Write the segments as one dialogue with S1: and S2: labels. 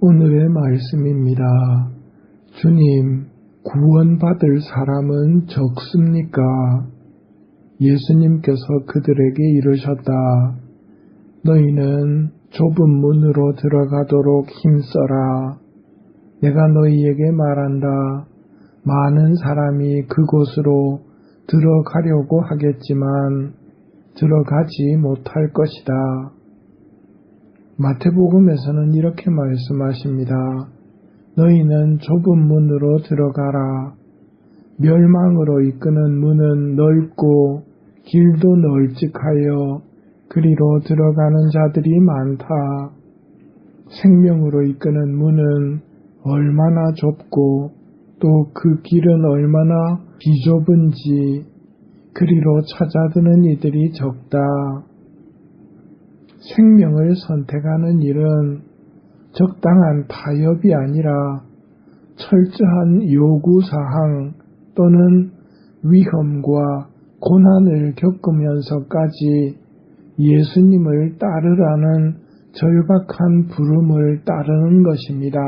S1: 오늘의 말씀입니다. 주님, 구원받을 사람은 적습니까? 예수님께서 그들에게 이르셨다. 너희는 좁은 문으로 들어가도록 힘써라. 내가 너희에게 말한다. 많은 사람이 그곳으로 들어가려고 하겠지만 들어가지 못할 것이다. 마태복음에서는 이렇게 말씀하십니다. 너희는 좁은 문으로 들어가라. 멸망으로 이끄는 문은 넓고 길도 널찍하여 그리로 들어가는 자들이 많다. 생명으로 이끄는 문은 얼마나 좁고 또 그 길은 얼마나 비좁은지 그리로 찾아드는 이들이 적다. 생명을 선택하는 일은 적당한 타협이 아니라 철저한 요구사항 또는 위험과 고난을 겪으면서까지 예수님을 따르라는 절박한 부름을 따르는 것입니다.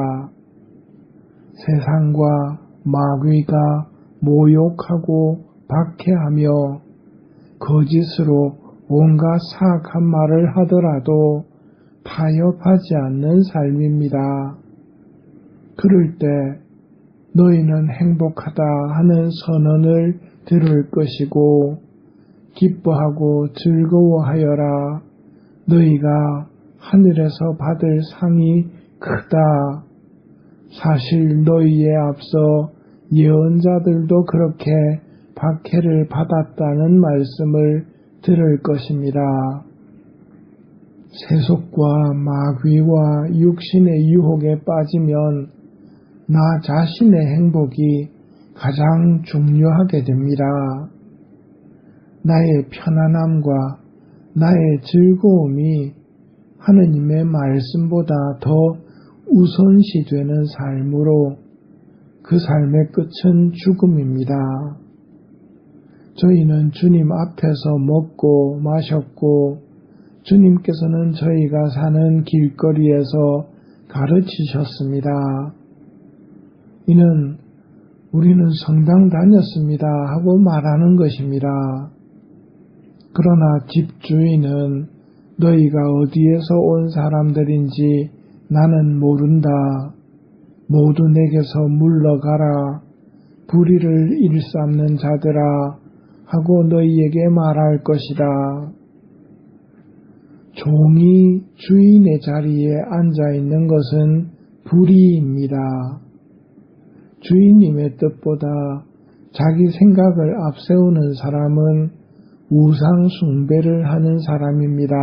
S1: 세상과 마귀가 모욕하고 박해하며 거짓으로 온갖 사악한 말을 하더라도 타협하지 않는 삶입니다. 그럴 때 너희는 행복하다 하는 선언을 들을 것이고 기뻐하고 즐거워하여라 너희가 하늘에서 받을 상이 크다. 사실 너희에 앞서 예언자들도 그렇게 박해를 받았다는 말씀을 들을 것입니다. 세속과 마귀와 육신의 유혹에 빠지면 나 자신의 행복이 가장 중요하게 됩니다. 나의 편안함과 나의 즐거움이 하느님의 말씀보다 더 우선시 되는 삶으로 그 삶의 끝은 죽음입니다. 저희는 주님 앞에서 먹고 마셨고 주님께서는 저희가 사는 길거리에서 가르치셨습니다. 이는 우리는 성당 다녔습니다 하고 말하는 것입니다. 그러나 집주인은 너희가 어디에서 온 사람들인지 나는 모른다. 모두 내게서 물러가라. 불의를 일삼는 자들아 하고 너희에게 말할 것이다. 종이 주인의 자리에 앉아 있는 것은 불의입니다. 주인님의 뜻보다 자기 생각을 앞세우는 사람은 우상 숭배를 하는 사람입니다.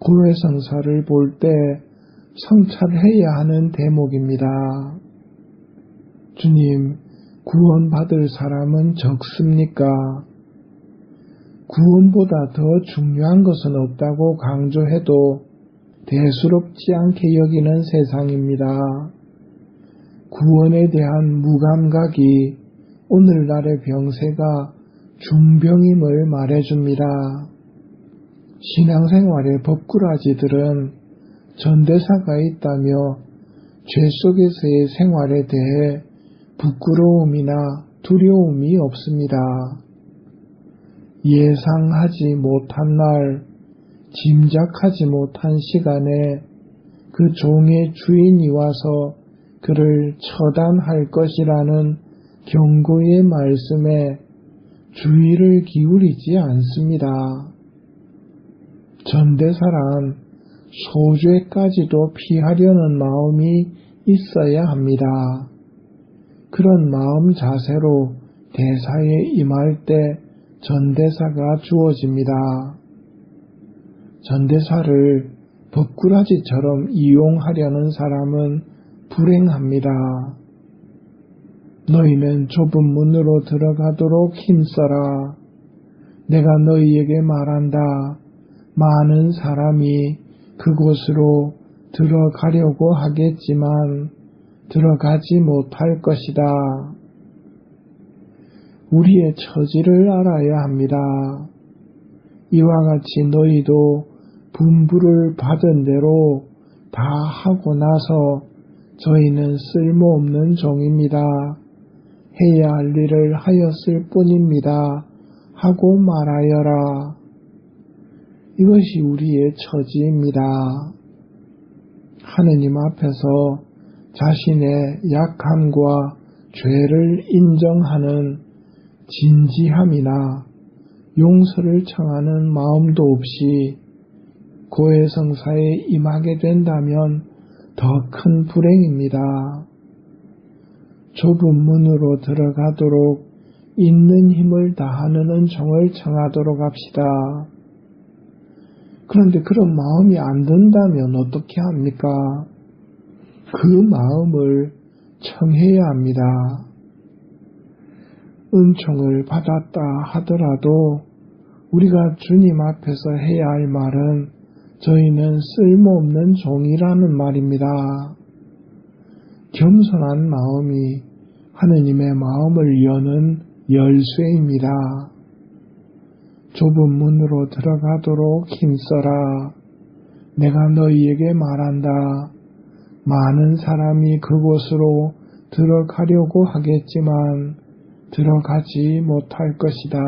S1: 고해성사를 볼 때 성찰해야 하는 대목입니다. 주님, 구원받을 사람은 적습니까? 구원보다 더 중요한 것은 없다고 강조해도 대수롭지 않게 여기는 세상입니다. 구원에 대한 무감각이 오늘날의 병세가 중병임을 말해줍니다. 신앙생활의 법꾸라지들은 전대사가 있다며 죄 속에서의 생활에 대해 부끄러움이나 두려움이 없습니다. 예상하지 못한 날, 짐작하지 못한 시간에 그 종의 주인이 와서 그를 처단할 것이라는 경고의 말씀에 주의를 기울이지 않습니다. 전대사란 소죄까지도 피하려는 마음이 있어야 합니다. 그런 마음 자세로 대사에 임할 때 전대사가 주어집니다. 전대사를 법꾸라지처럼 이용하려는 사람은 불행합니다. 너희는 좁은 문으로 들어가도록 힘써라. 내가 너희에게 말한다. 많은 사람이 그곳으로 들어가려고 하겠지만 들어가지 못할 것이다. 우리의 처지를 알아야 합니다. 이와 같이 너희도 분부를 받은 대로 다 하고 나서 저희는 쓸모없는 종입니다. 해야 할 일을 하였을 뿐입니다. 하고 말하여라. 이것이 우리의 처지입니다. 하느님 앞에서 자신의 약함과 죄를 인정하는 진지함이나 용서를 청하는 마음도 없이 고해성사에 임하게 된다면 더 큰 불행입니다. 좁은 문으로 들어가도록 있는 힘을 다하는 은총을 청하도록 합시다. 그런데 그런 마음이 안 든다면 어떻게 합니까? 그 마음을 청해야 합니다. 은총을 받았다 하더라도 우리가 주님 앞에서 해야 할 말은 저희는 쓸모없는 종이라는 말입니다. 겸손한 마음이 하느님의 마음을 여는 열쇠입니다. 좁은 문으로 들어가도록 힘써라. 내가 너희에게 말한다. 많은 사람이 그곳으로 들어가려고 하겠지만 들어가지 못할 것이다.